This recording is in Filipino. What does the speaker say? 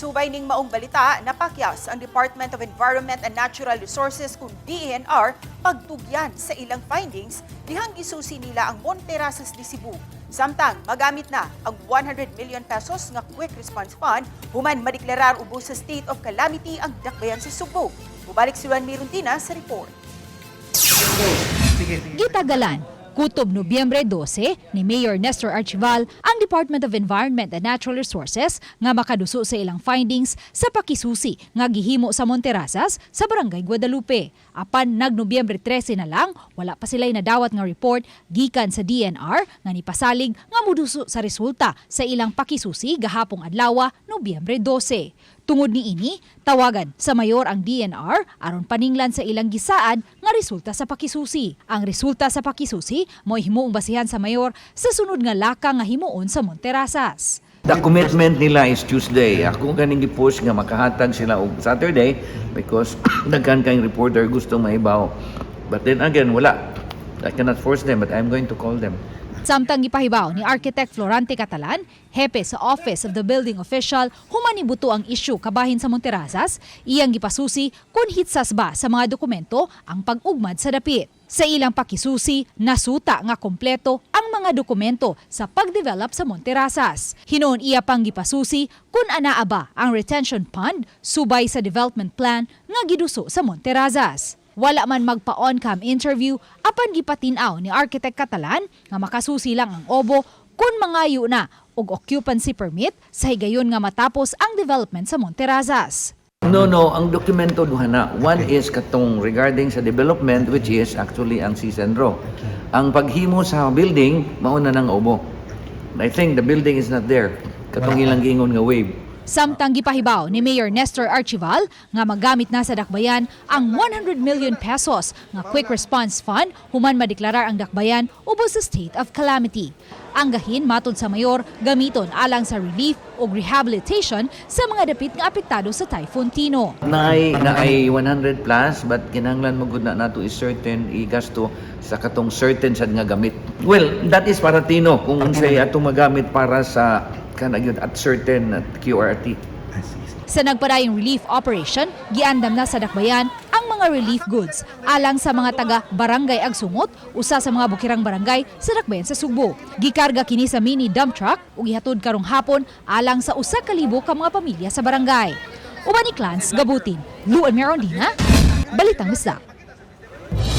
Subay ning maong balita, napakyas ang Department of Environment and Natural Resources kung DENR pagtugyan sa ilang findings dihang gisusi nila ang Monterasas de Cebu. Samtang magamit na ang 100 million pesos nga Quick Response Fund human madeklarar ubos sa state of calamity ang dakbayan sa Cebu. Bubalik si Juan Miruntina sa report. Gitagalan, kutob Nobyembre 12 ni Mayor Nestor Archival ang Department of Environment and Natural Resources nga makaduso sa ilang findings sa pakisusi nga gihimo sa Monterasas sa Barangay Guadalupe. Apan nag Nobyembre 13 na lang, wala pa sila'y nadawat nga report gikan sa DNR nga nipasalig nga muduso sa resulta sa ilang pakisusi gahapong adlaw Nobyembre 12. Tungod ni ini, tawagan sa mayor ang DNR aron paninglan sa ilang gisaad nga resulta sa pakisusi. Ang resulta sa pakisusi mo himuong basihan sa mayor sa sunod nga laka nga himuon sa Monterasas. The commitment nila is Tuesday. Ako ganing gi-push nga makahatag sila og Saturday because daghan kayong reporter gusto maibaw. But then again, wala. I cannot force them, but I'm going to call them. Samtang gipahibaw ni Architect Florante Catalan, hepe sa Office of the Building Official, humanibuto ang issue kabahin sa Monterasas, iyang gipasusi kung hitsas ba sa mga dokumento ang pag-ugmad sa dapit. Sa ilang pakisusi, nasuta nga kompleto ang mga dokumento sa pag-develop sa Monterasas. Hinoon iya pang gipasusi kung anaa ba ang retention fund subay sa development plan nga giduso sa Monterasas. Wala man magpa-on-cam interview apan gipatinaw ni Architect Catalan nga makasusi lang ang obo kung mangayo na og occupancy permit sa higayon nga matapos ang development sa Monterasas. No, no, ang dokumento duha na. One is katong regarding sa development which is actually ang Sisendro. Ang paghimo sa building mauna nang ubo. I think the building is not there. Katong ilang gingon nga wave. Samtang gipahibaw ni Mayor Nestor Archival nga magamit na sa dakbayan ang 100 million pesos nga Quick Response Fund human madeklarar ang dakbayan ubos sa state of calamity. Ang gahin matod sa mayor gamiton alang sa relief o rehabilitation sa mga dapit nga apektado sa Typhoon Tino. Naay naay 100 plus but kinahanglan mo gud na nato is certain i-gasto sa katong certain sad nga gamit. Well, that is para tino kung unsay ato magamit para sa kana gyud at certain at QRT. Sa nagpadayong relief operation, giandam na sa dakbayan ang mga relief goods alang sa mga taga Barangay Agsungot, usa sa mga bukirang barangay sa dakbayan sa Sugbo. Gikarga kini sa mini dump truck ug gihatod karong hapon alang sa usa ka libo ka mga pamilya sa barangay. Uban ni Clans Gabutin, Luan Merondina, Balitang Isda.